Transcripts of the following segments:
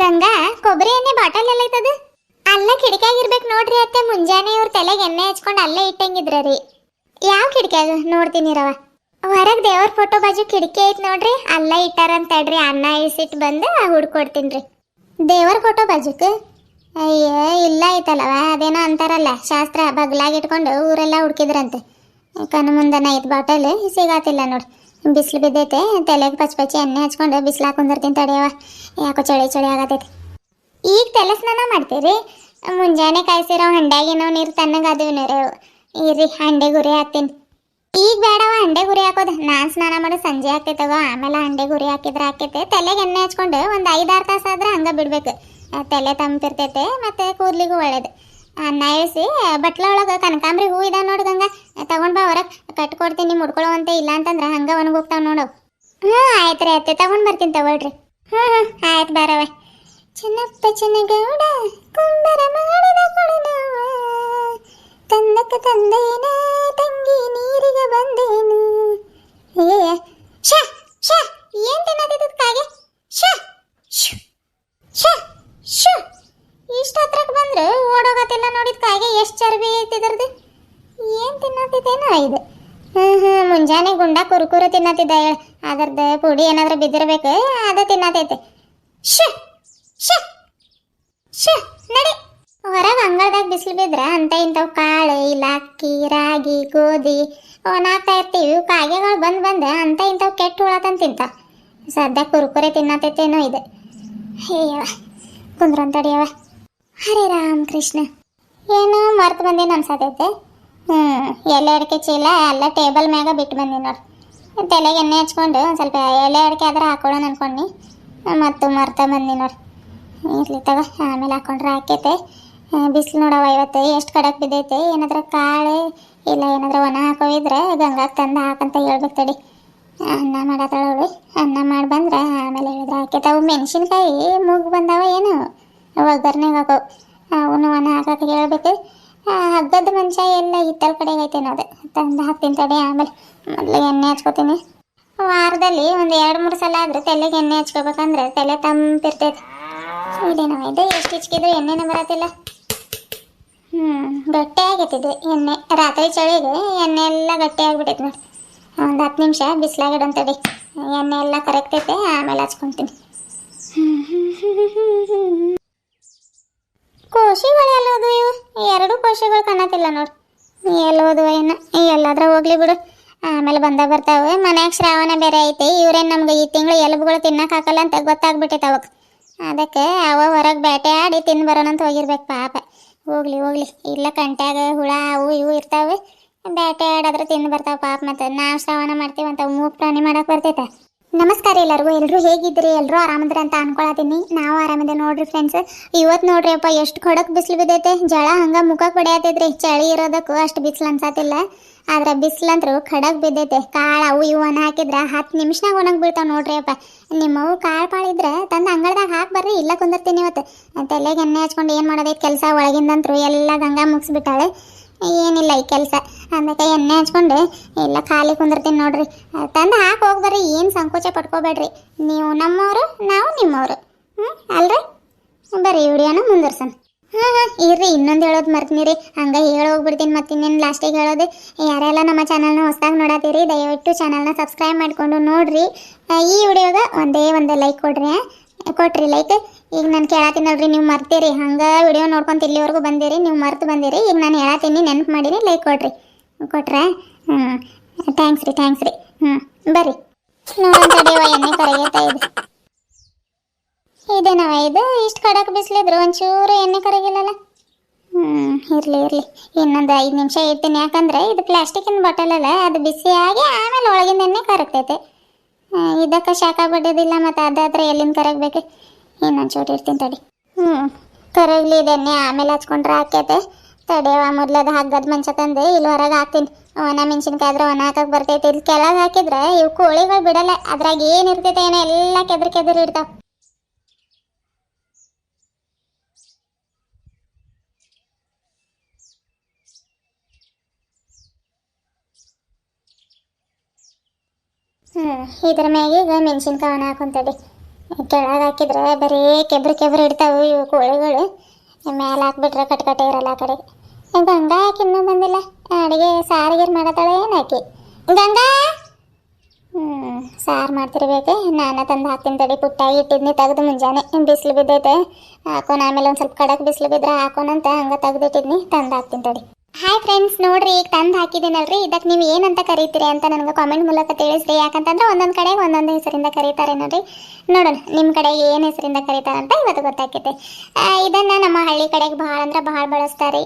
ಗಂಗಾ, ಕೊಬ್ಬರಿ ಎಣ್ಣೆ ಬಾಟಲ್ ಎಲ್ಲ ಐತದ ಅಲ್ಲ ಕಿಟಕಿಯಾಗಿರ್ಬೇಕು ನೋಡ್ರಿ ಅತ್ತೆ. ಮುಂಜಾನೆ ಇವ್ರ ತಲೆಗೆ ಎಣ್ಣೆ ಹಚ್ಕೊಂಡು ಅಲ್ಲೇ ಇಟ್ಟಂಗಿದ್ರ ರೀ. ಯಾವ ಕಿಟಕಿಯಾಗ ನೋಡ್ತೀನಿ ರವ. ಹೊರಗೆ ದೇವ್ರ ಫೋಟೋ ಬಾಜು ಕಿಟಕಿ ಐತ್ ನೋಡ್ರಿ. ಅಲ್ಲೇ ಇಟ್ಟಾರಂತ ಹೇಳ್ರಿ ಅನ್ನ ಇಸಿಟ್ಟು ಬಂದು ಹುಡ್ಕೊಡ್ತೀನಿ ರೀ. ದೇವರ ಫೋಟೋ ಬಾಜುಕ್? ಅಯ್ಯ, ಇಲ್ಲ ಐತಲ್ಲವ. ಅದೇನೋ ಅಂತಾರಲ್ಲ. ಶಾಸ್ತ್ರ ಬಗ್ಲಾಗಿ ಇಟ್ಕೊಂಡು ಊರೆಲ್ಲ ಹುಡ್ಕಿದ್ರಂತೆ. ಕಣ್ಣು ಮುಂದನ ಐದು ಬಾಟಲ್ ಸಿಗಾತಿಲ್ಲ ನೋಡಿ ಬಿಸಿಲು ಬಿದ್ದೈತೆ, ತಲೆಗೆ ಪಚ್ ಪಚ್ಚಿ ಎಣ್ಣೆ ಹಚ್ಕೊಂಡು ಬಿಸಿಲು ಹಾಕೊಂಡಿರ್ತೀನಿ ತಡೆಯವ ಯಾಕೋ ಚಳಿ ಚಳಿ ಆಗತೈತಿ. ಈಗ ತಲೆ ಸ್ನಾನ ಮಾಡ್ತೀರಿ? ಮುಂಜಾನೆ ಕಾಯಿಸಿರೋ ಹಂಡ್ಯಾಗಿನೋ ನೀರು ತಣ್ಣಗಾದವು ನೀರು ಇರ್ರಿ, ಹಂಡೆ ಗುರಿ ಹಾಕ್ತೀನಿ. ಈಗ ಬೇಡವ ಹಂಡೆ ಗುರಿ ಹಾಕೋದು. ನಾನು ಸ್ನಾನ ಮಾಡೋ ಸಂಜೆ ಹಾಕ್ತೈತವ ಆಮೇಲೆ ಹಂಡೆ ಗುರಿ ಹಾಕಿದ್ರೆ ಹಾಕೈತೆ. ತಲೆಗೆ ಎಣ್ಣೆ ಹಚ್ಕೊಂಡು ಒಂದು ಐದಾರು ತಾಸು ಆದ್ರೆ ಹಂಗೆ ಬಿಡಬೇಕು. ತಲೆ ತಂಪಿರ್ತೈತೆ, ಮತ್ತೆ ಕೂದಲಿಗೂ ಒಳ್ಳೇದು. ಅನ್ನ ಇಳಿಸಿ ಬಟ್ಲ ಒಳಗೆ ಕನಕಾಂಬ್ರಿ ಹೂ ಇದಾವ ನೋಡಿದಂಗೆ ತಗೊಂಡ್ ಬಾ ಹೊರಗೆ. ಕಟ್ಕೊಡ್ತೀನಿ ಮುಡ್ಕೊಳ್ಳುವಂತೆ ಇಲ್ಲ ಅಂತಂದ್ರೆ ಹಂಗೆ ಒಣಗೋಗ್ತಾವ ನೋಡು. ಹ್ಞೂ, ಆಯ್ತು ರೀ, ಅತ್ತೆ, ತಗೊಂಡ್ ಬರ್ತೀನಿ ತಗೊಳ್ರಿ. ಹ್ಞೂ ಹ್ಞೂ, ಆಯ್ತು ಬಾರವ ಚಿನ್ನಪ್ಪ ಚೆನ್ನಗೌಡ, ಕುಂಬರ ಮಾಡಿದ ಕೊಡನವ ತಂದಕ್ಕ ತಂದೇನ, ತಂಗಿ ನೀರಿಗೆ ಬಂದೇನು. ಏ ಶ ಶ ಏನ್ ತಿನ್ನತ್ತಿದ್ದ ಕಾಗೆ? ಶ ಶ ಶ ಇಷ್ಟು ಹತ್ರಕ್ಕೆ ಬಂದ್ರೆ ಓಡೋಗತ್ತಿಲ್ಲ ನೋಡಿದ ಕಾಗೆ, ಎಷ್ಟು ಚರ್ಬಿ ಐತಿದ್ರದ್ದು ಏನ್ ತಿನ್ನತ್ತಿದ್ದೇನೋ ಇದು? ಮುಂಜಾನೆ ಗುಂಡ ಕುರುಕುರು ತಿನ್ನತ್ತಿದ್ದ ಹೇಳ. ಅದರದ ಪುಡಿ ಏನಾದ್ರೂ ಬಿದ್ದಿರ್ಬೇಕು. ಅದ ತಿನ್ನತೈತೆ ಶ ನಡಿ. ಹೊರಗೆ ಅಂಗಳದಾಗ ಬಿಸಿಲು ಬಿದ್ರ ಅಂತ ಇಂಥವು ಕಾಳು ಇಲ್ಲ ಅಕ್ಕಿ ರಾಗಿ, ಗೋಧಿ ಒಣಾಗ್ತಾ ಇರ್ತೀವಿ. ಕಾಗೆಗಳು ಬಂದು ಬಂದ ಅಂತ ಇಂಥವು ಕೆಟ್ಟ ಹುಳ ತಿಂತಾವ ಸದ್ಯ ಕುರುಕುರೆ ತಿನ್ನತೈತೇನೋ ಇದೆ. ಕುಂದ್ರಂತಡಿಯವ ಹರೇ ರಾಮ್ ಕೃಷ್ಣ ಏನೋ ಮರ್ತು ಬಂದೇನು ಅನ್ಸತೈತೆ ಹ್ಞೂ ಎಲೆ ಅಡಿಕೆ ಚೀಲ ಎಲ್ಲ ಟೇಬಲ್ ಮ್ಯಾಗ ಬಿಟ್ಟು ಬಂದಿ ನೋಡಿ. ತಲೆಗೆ ಎಣ್ಣೆ ಹಚ್ಕೊಂಡು ಒಂದು ಸ್ವಲ್ಪ ಎಲೆ ಅಡಿಕೆ ಆದ್ರೆ ಹಾಕೊಳ್ಳೋಣ ಅನ್ಕೊಂಡು ಮತ್ತು ಮರ್ತಾ ಬಂದಿ ನೋಡಿ. ಇರ್ಲಿ ತಗ, ಆಮೇಲೆ ಹಾಕೊಂಡ್ರೆ ಹಾಕೈತೆ ಬಿಸಿಲು ನೋಡವ ಇವತ್ತು ಎಷ್ಟು ಕಡಕ್ ಬಿದ್ದೈತೆ. ಏನಾದ್ರೆ ಕಾಳು ಇಲ್ಲ ಏನಾದ್ರೆ ಒಣ ಹಾಕೋವಿದ್ರೆ ಗಂಗಾಗೆ ತಂದು ಹಾಕಂತ ಹೇಳ್ಬೇಕು ತಡಿ. ಅನ್ನ ಮಾಡತ್ತಳವಳು ಅನ್ನ ಮಾಡಿ ಬಂದ್ರೆ ಆಮೇಲೆ ಹೇಳಿದ್ರೆ ಅವು ಮೆಣಸಿನ್ಕಾಯಿ ಮೂಗು ಬಂದಾವ ಏನು? ಒಗ್ಗರ್ನೆಗೆ ಹಾಕೋ. ಅವನು ಒಣ ಹಾಕಕ್ಕೆ ಹೇಳ್ಬೇಕು ಹಗ್ಗದ ಮನುಷ್ಯ ಎಲ್ಲ ಹಿತ್ತಲ ಕಡೆಗೆ ಐತೆ ಅದು ತಂದು ಹಾಕ್ತೀನಿ ತಡೆ ಆಮೇಲೆ ಮೊದಲು ಎಣ್ಣೆ ಹಚ್ಕೋತೀನಿ. ವಾರದಲ್ಲಿ ಒಂದು ಎರಡು, ಮೂರು ಸಲ ಆದರೂ ತಲೆಗೆ ಎಣ್ಣೆ ಹಚ್ಕೋಬೇಕಂದ್ರೆ ತಲೆ ತಂಪಿರ್ತೈತಿ. ಇದೇನವ ಇದು? ಎಷ್ಟು ಹಿಚ್ಕಿದ್ರು ಎಣ್ಣೆನೇ ಬರತ್ತಿಲ್ಲ. ಹ್ಞೂ ಗಟ್ಟಿ ಆಗೈತಿದು ಎಣ್ಣೆ. ರಾತ್ರಿ ಚಳಿಗೆ ಎಣ್ಣೆ ಎಲ್ಲ ಗಟ್ಟಿ ಆಗ್ಬಿಟ್ಟೈತೆ ನೋಡಿ. ಒಂದು ಹತ್ತು ನಿಮಿಷ ಬಿಸಿಲಾಗಿಡಂತಡಿ ಎಣ್ಣೆ ಎಲ್ಲ ಕರೆಕ್ಟ್ ಐತೆ ಆಮೇಲೆ ಹಚ್ಕೊತೀನಿ. ಕೋಶಿಗಳು ಅಲ್ಲೋದು ಇವು. ಎರಡು ಕೋಶಿಗಳು ಕಾಣತಿಲ್ಲ ನೋಡಿ. ಎಲ್ಲೋದು ಏನ? ಎಲ್ಲಾದ್ರೂ ಹೋಗ್ಲಿ ಬಿಡು. ಆಮೇಲೆ ಬಂದ ಬರ್ತಾವೆ. ಮನ್ಯಾಗ ಶ್ರಾವಣ ಬೇರೆ ಐತಿ. ಇವ್ರೇನು ನಮ್ಗೆ ಈ ತಿಂಗಳು ಎಲುಬುಗಳು ತಿನ್ನಕ್ಕೆ ಹಾಕಲ್ಲ ಅಂತ ಗೊತ್ತಾಗ್ಬಿಟ್ಟೈತೆ ಅವಕ್ಕೆ ಅದಕ್ಕೆ ಅವ ಹೊರಗೆ ಬೇಟೆ ಆಡಿ ತಿಂದು ಬರೋಣ ಅಂತ ಹೋಗಿರ್ಬೇಕು ಪಾಪ. ಹೋಗ್ಲಿ ಹೋಗ್ಲಿ. ಇಲ್ಲ ಕಂಟ್ಯಾಗ ಹುಳ, ಅವು ಇವು ಇರ್ತಾವೆ. ಬೇಟೆ ಆಡಾದ್ರೆ ತಿಂದು ಬರ್ತಾವೆ ಪಾಪ ಮತ್ತೆ. ನಾವು ಶ್ರಾವಣ ಮಾಡ್ತೀವಿ ಅಂತ ಮೂಗ್ ಪ್ರಾಣಿ ಮಾಡಕ್ಕೆ ಬರ್ತೈತೆ. ನಮಸ್ಕಾರ ಎಲ್ಲರಿಗೂ. ಎಲ್ಲರೂ ಹೇಗಿದ್ರಿ ಎಲ್ಲರೂ ಆರಾಮದ್ರಿ ಅಂತ ಅನ್ಕೊಳತೀನಿ ನಾವು ಆರಾಮಿದೆ ನೋಡ್ರಿ ಫ್ರೆಂಡ್ಸ್ ಇವತ್ತು ನೋಡ್ರಿ ಅಪ್ಪ, ಎಷ್ಟು ಖಡಕ್ ಬಿಸಿಲು ಬಿದ್ದೈತೆ. ಜಳ ಹಂಗ ಮುಖಕ್ಕೆ ಹೊಡೆಯತೈತ್ರಿ ಚಳಿ ಇರೋದಕ್ಕೂ ಅಷ್ಟು ಬಿಸಿಲು ಅನ್ಸತ್ತಿಲ್ಲ ಆದ್ರೆ ಬಿಸಿಲಂತ್ರು ಖಡಕ್ ಬಿದ್ದೈತೆ. ಕಾಳು ಅವು ಇವು ಒಣ ಹಾಕಿದ್ರೆ ಹತ್ತು ನಿಮಿಷನಾಗ ಒಣಗಿ ಬೀಳ್ತಾವೆ ನೋಡ್ರಿ ಅಪ್ಪ. ನಿಮ್ಮವು ಕಾಳು ಪಾಳಿದ್ರೆ ತಂದು ಅಂಗಳದಾಗ ಹಾಕಿ ಬರ್ರಿ, ಇಲ್ಲ ಕುಂದಿರ್ತೀನಿ ಇವತ್ತು. ತಲೆಗೆ ಎಣ್ಣೆ ಹಚ್ಕೊಂಡು ಏನು ಮಾಡೋದೈತೆ ಕೆಲಸ ಒಳಗಿಂದಂತ್ರು ಎಲ್ಲ ಗಂಗಾ ಮುಗಿಸ್ಬಿಟ್ಟಾಳೆ. ಏನಿಲ್ಲ ಈ ಕೆಲಸ. ಅದಕ್ಕೆ ಎಣ್ಣೆ ಹಚ್ಕೊಂಡು ಎಲ್ಲ ಖಾಲಿ ಕುಂದಿರ್ತೀನಿ ನೋಡ್ರಿ. ತಂದು ಹಾಕಿ ಹೋಗ್ಬರ್ರಿ ಏನು ಸಂಕೋಚ ಪಡ್ಕೋಬೇಡ್ರಿ ನೀವು ನಮ್ಮವರು, ನಾವು ನಿಮ್ಮವರು. ಹ್ಞೂ ಅಲ್ರಿ? ಬರ್ರಿ ವಿಡಿಯೋನ ಮುಂದುವರ್ಸೋಣ. ಹಾಂ ಹಾಂ, ಇರ್ರಿ, ಇನ್ನೊಂದು ಹೇಳೋದು ಮರ್ತೀನಿ ರೀ ಹಂಗೆ ಹೇಳಿ ಹೋಗ್ಬಿಡ್ತೀನಿ ಮತ್ತು ಇನ್ನೇನು ಲಾಸ್ಟಿಗೆ ಹೇಳೋದು. ಯಾರೆಲ್ಲ ನಮ್ಮ ಚಾನಲ್ನ ಹೊಸ್ದಾಗಿ ನೋಡತ್ತೀರಿ ದಯವಿಟ್ಟು ಚಾನಲ್ನ ಸಬ್ಸ್ಕ್ರೈಬ್ ಮಾಡಿಕೊಂಡು ನೋಡ್ರಿ. ಈ ವಿಡಿಯೋಗೆ ಒಂದೇ ಒಂದು ಲೈಕ್ ಕೊಡ್ರಿ ಕೊಟ್ರಿ ಲೈಕ್ ಈಗ ನಾನು ಕೇಳತ್ತೀನಿ ನೋಡ್ರಿ, ನೀವು ಮರ್ತೀರಿ. ಹಂಗೆ ವಿಡಿಯೋ ನೋಡ್ಕೊಂತ ಇಲ್ಲಿವರೆಗೂ ಬಂದಿರಿ, ನೀವು ಮರ್ತು ಬಂದಿರಿ. ಈಗ ನಾನು ಹೇಳತ್ತೀನಿ ನೆನಪು ಮಾಡಿರಿ ಲೈಕ್ ಕೊಡ್ರಿ. ಕೊಟ್ರೆ? ಥ್ಯಾಂಕ್ಸ್ ರೀ ಥ್ಯಾಂಕ್ಸ್ ರೀ. ಹ್ಞೂ ಬರ್ರಿ. ನೋಡೋಂಥ ದೇವ, ಎಣ್ಣೆ ಕರಗೈತಾ ಇದೆ. ಇದೇನವ ಇದು ಇಷ್ಟು ಕಡಕ್ಕೆ ಬಿಸಿಲಿದ್ರು ಒಂಚೂರು ಎಣ್ಣೆ ಕರಗಿಲ್ಲಲ್ಲ ಹ್ಞೂ ಇರಲಿ ಇರಲಿ. ಇನ್ನೊಂದು ಐದು ನಿಮಿಷ ಇರ್ತೀನಿ. ಯಾಕಂದರೆ ಇದು ಪ್ಲಾಸ್ಟಿಕಿನ ಬಾಟಲ್ ಅಲ್ಲ ಅದು ಬಿಸಿಯಾಗಿ ಆಮೇಲೆ ಒಳಗಿಂದ ಎಣ್ಣೆ ಕರಗ್ತೈತೆ. ಇದಕ್ಕೆ ಶಾಖ ಬಿಡೋದಿಲ್ಲ ಮತ್ತು ಅದಾದ್ರೆ ಎಲ್ಲಿಂದ ಕರಗಬೇಕು? ಇನ್ನೊಂದು ಚೋಟಿ ಇರ್ತೀನಿ ತಡಿ. ಹ್ಞೂ ಕರಗಲಿ ಎಣ್ಣೆ ಆಮೇಲೆ ಹಚ್ಕೊಂಡ್ರೆ ಹಾಕೈತೆ ತಡೆಯವ ಮೊದ್ಲದ ಹಗ್ಗದ ಮಂಚ ತಂದು ಇಲ್ಲಿ ಹೊರಗೆ ಹಾಕ್ತೀನಿ. ಒಣ ಮೆಣಸಿನ್ಕಾಯಿ ಆದ್ರೆ ಒಣ ಹಾಕಕ್ಕೆ ಬರ್ತೈತೆ. ಇಲ್ಲಿ ಕೆಳಗೆ ಹಾಕಿದ್ರೆ ಇವು ಕೋಳಿಗಳು ಬಿಡಲ್ಲ. ಅದ್ರಾಗ ಏನು ಇರ್ತೈತೆ ಏನೋ ಎಲ್ಲ ಕೆದ್ರ ಕೆದ್ರ ಇರ್ತಾವ ಹ್ಞೂ ಇದ್ರ ಮ್ಯಾಗ ಈಗ ಮೆಣಸಿನ್ಕಾಯಿ ಹಾಕೊಂತಡಿ ಕೆಳಗೆ ಹಾಕಿದ್ರೆ ಬರೀ ಕೆಬ್ರ ಕೆಬ್ರ ಇಡ್ತಾವೆ ಇವು ಕೋಳಿಗಳು. ಮೇಲೆ ಹಾಕ್ಬಿಟ್ರೆ ಕಟ್ಕಟ್ಟೆ ಇರಲ್ಲ ಆ ಕಡೆ. ಗಂಗಾ ಯಾಕೆ ಇನ್ನೂ ಬಂದಿಲ್ಲ? ಅಡುಗೆ ಸಾರಿಗೆ ಮಾಡತ್ತಾಳೆ ಏನು ಗಂಗಾ! ಹ್ಞೂ ಸಾರು ಮಾಡ್ತಿರ್ಬೇಕು. ನಾನು ತಂದು ಹಾಕ್ತೀನಿ ತಡಿ ಪುಟ್ಟಾಗಿ ಇಟ್ಟಿದ್ನಿ, ತೆಗೆದು ಮುಂಜಾನೆ. ಬಿಸಿಲು ಬಿದ್ದೈತೆ? ಹಾಕೋಣ ಆಮೇಲೆ ಒಂದು ಸ್ವಲ್ಪ ಕಡಕ್ ಬಿಸಿಲು ಬಿದ್ದರೆ ಹಾಕೋಣಂತ ಹಂಗೆ ತೆಗೆದಿಟ್ಟಿದ್ನಿ, ತಂದು ಹಾಕ್ತೀನಿ ತಡಿ. ಹಾಯ್ ಫ್ರೆಂಡ್ಸ್ ನೋಡ್ರಿ, ಈಗ ತಂದು ಹಾಕಿದ್ದೀನಲ್ರಿ. ಇದಕ್ಕೆ ನೀವು ಏನಂತ ಕರೀತೀರಿ ಅಂತ ನನಗೆ ಕಾಮೆಂಟ್ ಮೂಲಕ ತಿಳಿಸ್ರಿ. ಯಾಕಂತಂದ್ರೆ ಒಂದೊಂದು ಕಡೆ ಒಂದೊಂದು ಹೆಸರಿಂದ ಕರೀತಾರೆ ನೋಡ್ರಿ. ನೋಡೋಣ ನಿಮ್ಮ ಕಡೆ ಏನು ಹೆಸರಿಂದ ಕರೀತಾರೆ ಅಂತ ಇವತ್ತು ಗೊತ್ತಾಗ್ತೈತೆ. ಇದನ್ನು ನಮ್ಮ ಹಳ್ಳಿ ಕಡೆಗೆ ಭಾಳ ಅಂದ್ರೆ ಭಾಳ ಬಳಸ್ತಾರೆ.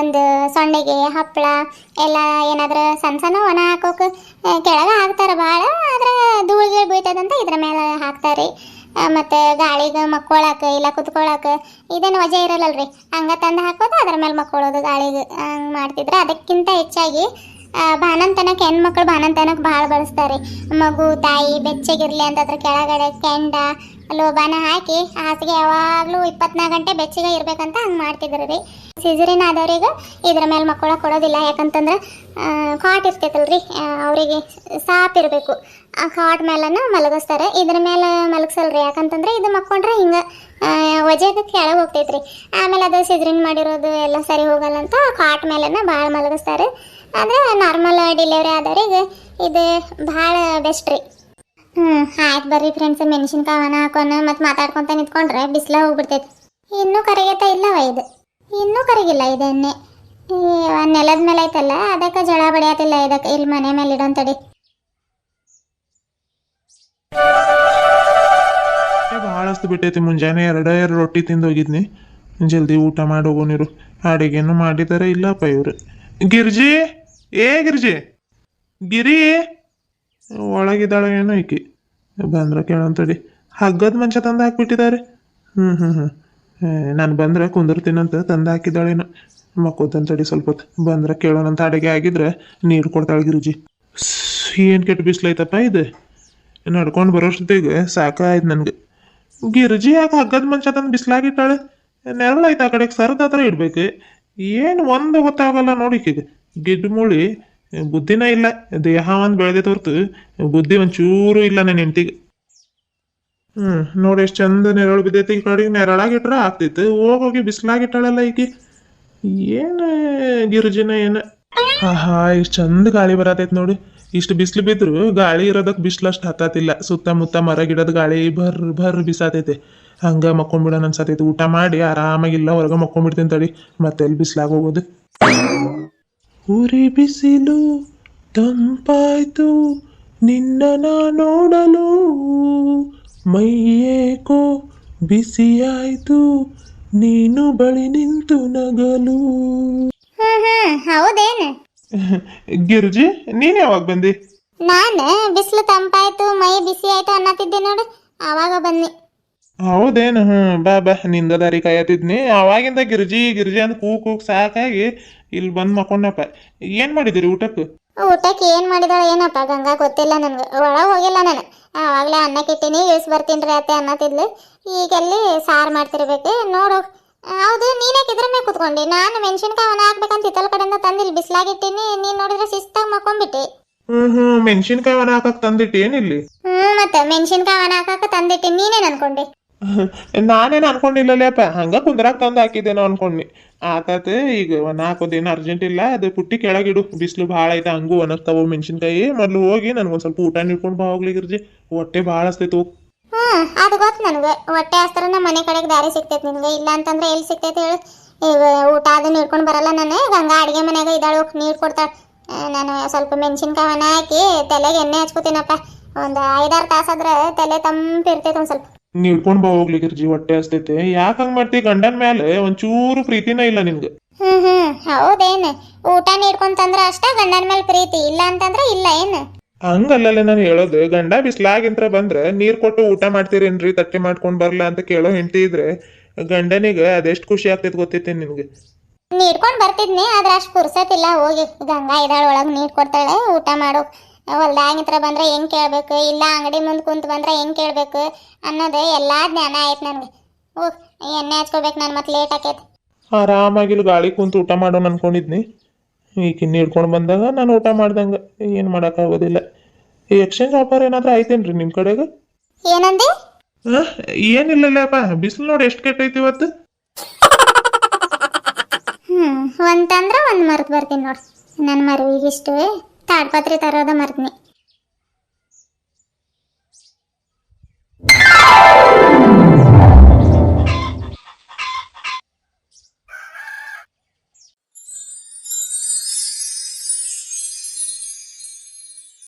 ಒಂದು ಸೊಂಡೆಗೆ, ಹಪ್ಪಳ, ಎಲ್ಲ ಏನಾದರೂ ಸಣ್ಣ ಸಣ್ಣ ಒಣ ಹಾಕೋಕೆ ಕೆಳಗೆ ಹಾಕ್ತಾರೆ ಭಾಳ. ಆದ್ರೆ ಧೂಳಿಗೆ ಬೀಳ್ತದಂತ ಇದ್ರ ಮೇಲೆ ಹಾಕ್ತಾರೆ. ಮತ್ತೆ ಗಾಳಿಗೆ ಮಕ್ಕೊಳಕ್ಕೆ ಇಲ್ಲ ಕುತ್ಕೊಳಕ್ಕೆ ಇದೇನು ವಜೆ ಇರಲ್ಲಲ್ರಿ. ಹಂಗೆ ತಂದು ಹಾಕೋದು, ಅದ್ರ ಮೇಲೆ ಮಕ್ಕೊಳ್ಳೋದು ಗಾಳಿಗೆ. ಹಂಗೆ ಮಾಡ್ತಿದ್ರೆ ಅದಕ್ಕಿಂತ ಹೆಚ್ಚಾಗಿ ಬಾನಂತನಕ್ಕೆ ಹೆಣ್ಮಕ್ಳು ಬಾನಂತನಕ್ಕೆ ಭಾಳ ಬಳಸ್ತಾರೆ. ಮಗು, ತಾಯಿ ಬೆಚ್ಚಗಿರಲಿ ಅಂತ ಅದ್ರ ಕೆಳಗಡೆ ಕೆಂಡ ಲೋಬಾನ ಹಾಕಿ. ಹಾಸಿಗೆ ಯಾವಾಗಲೂ ಇಪ್ಪತ್ನಾಲ್ಕು ಗಂಟೆ ಬೆಚ್ಚಗೆ ಇರಬೇಕಂತ ಹಂಗೆ ಮಾಡ್ತಿದ್ರು ರೀ. ಸಿಜರಿನ್ ಆದವ್ರಿಗೆ ಇದ್ರ ಮೇಲೆ ಮಕ್ಕಳ ಕೊಡೋದಿಲ್ಲ. ಯಾಕಂತಂದ್ರೆ ಕಾಟ್ ಇರ್ತೈತಲ್ರಿ ಅವರಿಗೆ ಸಾಪ್ ಇರಬೇಕು. ಆ ಕಾಟ್ ಮೇಲನ ಮಲಗಿಸ್ತಾರೆ. ಇದ್ರ ಮೇಲೆ ಮಲಗಿಸಲ್ರಿ. ಯಾಕಂತಂದ್ರೆ, ಇದು ಮಕ್ಕೊಂಡ್ರೆ ಹಿಂಗೆ ವಜೆಗೆ ಕೆಳಗೆ ಹೋಗ್ತೈತ್ರಿ. ಆಮೇಲೆ ಅದು ಸಿಜರಿನ್ ಮಾಡಿರೋದು ಎಲ್ಲ ಸರಿ ಹೋಗಲ್ಲ ಅಂತ ಕಾಟ್ ಮೇಲನ್ನು ಭಾಳ ಮಲಗಿಸ್ತಾರೆ. ಅಂದರೆ ನಾರ್ಮಲ್ ಡೆಲಿವರಿ ಆದವ್ರಿಗೆ ಇದು ಭಾಳ ಬೆಸ್ಟ್ ರೀ. ಹ್ಞೂ ಆಯ್ತು ಬರ್ರಿ ಫ್ರೆಂಡ್ಸ್ ಮೆಣಸಿನ್ಕಾವನ ಹಾಕೋಣ ಮತ್ತು ಮಾತಾಡ್ಕೊಂತ ನಿಂತ್ಕೊಂಡ್ರೆ ಬಿಸಿಲ ಹೋಗ್ಬಿಡ್ತೈತಿ. ಇನ್ನೂ ಕರಗೇತ ಇಲ್ಲವ ಇದು. ಇನ್ನೂ ಕರಗಿಲ್ಲ ಇದು ಎಣ್ಣೆ. ನೆಲದ ಮೇಲೆ ಐತಲ್ಲ, ಅದಕ್ಕೆ ಜಳ ಬಡಿಯತಿಲ್ಲ ಇದಕ್ಕೆ. ಇಲ್ಲಿ ಮನೆ ಮೇಲೆ ಇಡೋಂತಡಿ ತಡಿ. ಭಾಳಷ್ಟು ಬಿಟ್ಟೈತಿ ಮುಂಜಾನೆ. ಎರಡೇ ಎರಡು ರೊಟ್ಟಿ ತಿಂದು ಹೋಗಿದ್ನಿ. ಜಲ್ದಿ ಊಟ ಮಾಡಿ ಹೋಗೋನಿರು ಅಡಿಗೆನು ಮಾಡಿದಾರೆ ಇಲ್ಲಪ್ಪ ಇವ್ರು. ಗಿರ್ಜಿ, ಏ ಗಿರ್ಜಿ. ಗಿರಿ. ಒಳಗಿದ್ದಾಳೆ ಏನೋ ಈಕಿ. ಬಂದ್ರೆ ಕೇಳಂತಡಿ ಹಗ್ಗದ ಮಂಚ ತಂದು ಹಾಕ್ಬಿಟ್ಟಿದ್ದಾರೆ ಹ್ಞೂ ಹ್ಞೂ ಹ್ಞೂ ನಾನು ಬಂದ್ರೆ ಕುಂದಿರ್ತೀನಂತ ತಂದು ಹಾಕಿದ್ದಾಳೇನು. ಮಕ್ಕೋತಂತಡಿ ಸ್ವಲ್ಪ ಹೊತ್ತು. ಬಂದ್ರೆ ಕೇಳೋಣಂತ ಅಡುಗೆ ಆಗಿದ್ರೆ ನೀರು ಕೊಡ್ತಾಳೆ ಗಿರುಜಿ. ಏನು ಕೆಟ್ಟ ಬಿಸ್ಲೈತಪ್ಪ ಇದು? ನಡ್ಕೊಂಡು ಬರೋಷ್ಟೊತ್ತಿಗೆ ಸಾಕಾಯ್ತು ನನಗೆ. ಗಿರುಜಿ ಯಾಕೆ ಹಗ್ಗದ ಮಂಚ ತಂದು ಬಿಸ್ಲಾಗಿಟ್ಟಾಳೆ? ನೆರಳಾಯ್ತು ಆ ಕಡೆಗೆ ಸರದ ಹತ್ರ ಇಡ್ಬೇಕು. ಏನು ಒಂದು ಗೊತ್ತಾಗಲ್ಲ ನೋಡಿಕೀಗ ಗಿಡ್ಡ ಮೂಳಿ ಬುದ್ಧಿನ ಇಲ್ಲ ದೇಹ ಒಂದು ಬೆಳೆದೈತೆ ಹೊರ್ತು ಬುದ್ಧಿ ಒಂಚೂರು ಇಲ್ಲ ನನ್ನ ಹೆಂಡತಿಗೆ ಹ್ಞೂ ನೋಡಿ ಎಷ್ಟು ಚಂದ ನೆರಳು ಬಿದ್ದೈತಿ ಈ ಕಡೆಗೆ ನೆರಳಾಗಿಟ್ರೆ ಆಗ್ತೈತೆ ಹೋಗೋಗಿ ಬಿಸ್ಲಾಗಿಟ್ಟಾಳಲ್ಲ ಈಕಿ ಏನು ಗಿರಿಜಿನ ಏನ ಆಹಾ ಇಷ್ಟು ಚಂದ ಗಾಳಿ ಬರತೈತೆ ನೋಡಿ ಇಷ್ಟು ಬಿಸಿಲು ಬಿದ್ರು ಗಾಳಿ ಇರೋದಕ್ಕೆ ಬಿಸಿಲು ಅಷ್ಟು ಹತ್ತತಿಲ್ಲ ಸುತ್ತಮುತ್ತ ಮರ ಗಿಡದ ಗಾಳಿ ಭರ್ ಭರ್ ಬಿಸಾತೈತೆ ಹಂಗ ಮಕ್ಕೊಂಡ್ಬಿಡೋಣ ಅನ್ಸತೈತಿ ಊಟ ಮಾಡಿ ಆರಾಮಾಗಿಲ್ಲ ಹೊರಗೆ ಮಕ್ಕೊಂಡ್ಬಿಡ್ತೀನಿ ತಡಿ ಮತ್ತೆ ಎಲ್ಲಿ ಬಿಸಿಲಾಗ ಹೋಗೋದು ಉರಿ ಬಿಸಿಲು ತಂಪಾಯ್ತು ನಿನ್ನ ನೋಡಲು. ಮೈಯೇಕೋ ಬಿಸಿಯಾಯ್ತು ನೀನು ಬಳಿ ನಿಂತು ನಗಲು. ಹೌದೇನು? ಗಿರ್ಜಿ ನೀನ್ ಯಾವಾಗ ಬಂದಿ? ನಾನು ಬಿಸಿಲು ತಂಪಾಯ್ತು ಮೈ ಬಿಸಿ ಆಯ್ತು ಅನ್ನತ್ತಿದ್ದೆ ನೋಡು ಆವಾಗ ಬನ್ನಿ. ಹೌದೇನು? ಹ್ಞೂ ಬಾ ಬಾ ನಿಂದ ದಾರಿ ಕಾಯತಿದ್ನಿ. ಅವಾಗಿಂದ ಗಿರ್ಜಿ ಗಿರ್ಜಿ ಅಂತ ಕೂ ಕೂಗ್ ಸಾಕಾಗಿ ಇಲ್ಲಿ ಬಂದು ಮಕ್ಕೊಂಡಪ್ಪ. ಏನು ಮಾಡಿದಿರಿ ಊಟಕ್ಕೆ ಊಟಕ್ಕೆ ಏನು ಮಾಡಿದಾಳೆ ಏನಪ್ಪ? ಗಂಗಾ ಗೊತ್ತಿಲ್ಲ ನನಗೆ. ಒಳಗೆ ಹೋಗಿಲ್ಲ ನಾನು. ಅನ್ನಕ್ಕೆ ಕಿಟ್ಟಿನಿ ಇಳಿಸ್ ಬರ್ತೀನಿ ರೀ ಅತ್ತೆ ಅನ್ನತ್ತಿದ್ಲು ಈಗಲ್ಲಿ ಸಾರು ಮಾಡ್ತಿರ್ಬೇಕು ನೋಡು. ಹೌದು ನೀನೇ ಇದ್ರ ಮೇಲೆ ಕುತ್ಕೊಂಡಿ. ನಾನು ಮೆಣಸಿನ್ಕಾಯಿ ಒಣ ಹಾಕ್ಬೇಕಂತ ಹಿತ್ತಲ ಕಡೆಯಿಂದ ತಂದಿಲ್ಲಿ ಬಿಸಿಲಾಗಿಟ್ಟಿನಿ ನೀನು ನೋಡಿದ್ರೆ ಶಿಸ್ತಾಗಿ ಮಕ್ಕೊಂಬಿಟ್ಟಿ. ಹ್ಮ್ ಹ್ಞೂ ಮೆಣಸಿನ್ಕಾಯಿ ಒಣ ಹಾಕಕ್ ತಂದಿಟ್ಟಿ ಏನಿಲ್ಲಿ? ಹ್ಮ್ ಮತ್ತೆ ಮೆಣಸಿನ್ಕಾಯಿ ಒಣ ಹಾಕಕ್ ತಂದಿಟ್ಟಿ ನೀನೇನು ಅನ್ಕೊಂಡಿ. ನಾನೇನು ಅನ್ಕೊಂಡಿಲ್ಲಲ್ಲಪ್ಪ ಹಂಗ ಕುಂದ್ರಾಗ ತಂದು ಹಾಕಿದ್ದೇನೋ ಅನ್ಕೊಂಡಿ ಆತಾತ ಈಗ ನಾಲ್ಕು ದಿನ ಅರ್ಜೆಂಟ್ ಇಲ್ಲ, ಅದು ಪುಟ್ಟಿ ಕೆಳಗಿಡು. ಬಿಸಿಲು ಭಾಳ ಐತೆ, ಹಂಗೂ ಒಣಗ್ತಾವು ಮೆಣಸಿನ್ಕಾಯಿ. ಮೊದಲು ಹೋಗಿ ನನಗೊಂದು ಸ್ವಲ್ಪ ಊಟ ನೀಡ್ಕೊಂಡು ಬಾ ಹೋಗ್ಲಿ ಗಿರ್ಜಿ. ಹೊಟ್ಟೆ ಭಾಳ ಅಸ್ತಿತ್ತು ಹ್ಞೂ ಅದು ಗೊತ್ತು ನನಗೆ. ಹೊಟ್ಟೆ ಹಸ್ತ್ರ ನಮ್ಮ ಮನೆ ಕಡೆಗೆ ದಾರಿ ಸಿಗ್ತೈತೆ ನಿನಗೆ. ಇಲ್ಲ ಅಂತಂದ್ರೆ ಎಲ್ಲಿ ಸಿಗ್ತೈತೆ ಹೇಳು? ಈಗ ಊಟ ಅದನ್ನ ನೀಡ್ಕೊಂಡು ಬರಲ್ಲ ನಾನು. ಗಂಗಾ ಅಡುಗೆ ಮನೆಯಾಗ ಇದ್ದಾಳು, ನೀರು ಕೊಡ್ತಾಳೆ. ನಾನು ಸ್ವಲ್ಪ ಮೆಣಸಿನ್ಕಾಯಿ ಹಾಕಿ ತಲೆಗೆ ಎಣ್ಣೆ ಹಚ್ಕೋತೀನಪ್ಪ. ಒಂದು ಐದಾರು ತಾಸಾದ್ರೆ ತಲೆ ತಂಪಿರ್ತೈತೆ ಒಂದು ಸ್ವಲ್ಪ. ನೀಡ್ಕೊಂಡು ಬಾ ಹೋಗ್ಲಿ ಗಿರ್ಜಿ ಹೊಟ್ಟೆ ಹಸ್ತೈತೆ ಯಾಕ ಹಂಗ ಮಾಡ್ತಿ? ಗಂಡನ್ ಮೇಲೆ ಒಂಚೂರು ಪ್ರೀತಿನೇ ಇಲ್ಲ ನಿನ್ಗೆ. ಹ್ಮ್ ಹೌದೇನು? ಊಟ ನೀಡ್ಕೊಂತಂದ್ರ ಅಷ್ಟೇ ಗಂಡನ ಮೇಲೆ ಪ್ರೀತಿ. ಇಲ್ಲ ಅಂತಂದ್ರ ಇಲ್ಲ ಏನ್? ಹಂಗಲ್ಲಲ್ಲ ನಾನು ಹೇಳೋದು. ಗಂಡ ಬಿಸ್ಲಾಗಿಂತ್ರ ಬಂದ್ರೆ ನೀರ್ ಕೊಟ್ಟು ಊಟ ಮಾಡ್ತೀರೇನ್ರಿ? ತಟ್ಟೆ ಮಾಡ್ಕೊಂಡ್ ಬರ್ಲಾ ಅಂತ ಕೇಳೋ ಹೆಂಡತಿ ಇದ್ರೆ ಗಂಡನಿಗೆ ಅದೆಷ್ಟು ಖುಷಿ ಆಗ್ತೈತಿ ಗೊತ್ತೈತೆ ನಿನ್ಗೆ. ನೀಡ್ಕೊಂಡು ಬರ್ತಿದ್ನಿ ಆದ್ರೆ ಅಷ್ಟು ಪುರ್ಸತಿಲ್ಲ ಹೋಗಿ ಗಂಗಾ ಇದಾಳ ಒಳಗ್ ನೀರ್ ಕೊಡ್ತಾಳೆ. ಊಟ ಮಾಡು. ಹೊಲ್ದಾಗಿತ್ರ ಬಂದ್ರೆ ಹೆಂಗ್ ಕೇಳ್ಬೇಕು? ಇಲ್ಲ ಅಂಗಡಿ ಮುಂದೆ ಕುಂತು ಬಂದ್ರೆ ಹೆಂಗ್ ಕೇಳ್ಬೇಕು? ಅನ್ನೋದು ಎಲ್ಲಾ ಜ್ಞಾನ ಆಯ್ತು ನನಗೆ. ಓಹ್ ಎಣ್ಣೆ ಹಚ್ಕೋಬೇಕು ನಾನು ಮತ್ತೆ ಲೇಟ್ ಆಕೈತಿ. ಆರಾಮಾಗಿಲ್ಲ ಗಾಳಿ ಕುಂತು ಊಟ ಮಾಡೋಣ ಅನ್ಕೊಂಡಿದ್ನಿ. ಈಕಿನ್ನ ಹಿಡ್ಕೊಂಡು ಬಂದಾಗ ನಾನು ಊಟ ಮಾಡ್ದಂಗೆ. ಏನು ಮಾಡೋಕ್ಕಾಗೋದಿಲ್ಲ ಈ ಎಕ್ಸ್ಚೇಂಜ್ ಆಫರ್ ಏನಾದ್ರೂ ಐತೇನ್ರಿ ನಿಮ್ಮ ಕಡೆಗೆ? ಏನಂದಿ? ಏನಿಲ್ಲಲ್ಲಪ್ಪ ಬಿಸಿಲು ನೋಡಿ ಎಷ್ಟು ಕೆಟ್ಟೈತಿ ಇವತ್ತು. ಹ್ಮ್ ಒಂದ್ ತಂದ್ರ ಒಂದ್ ಮರ್ತ್ ಬರ್ತೀನಿ ನೋಡ್. ನನ್ನ ಮರುವಿಗಿಷ್ಟು ತಾಡ್ಪತ್ರೆ ತರೋದ ಮರ್ತ್ನಿ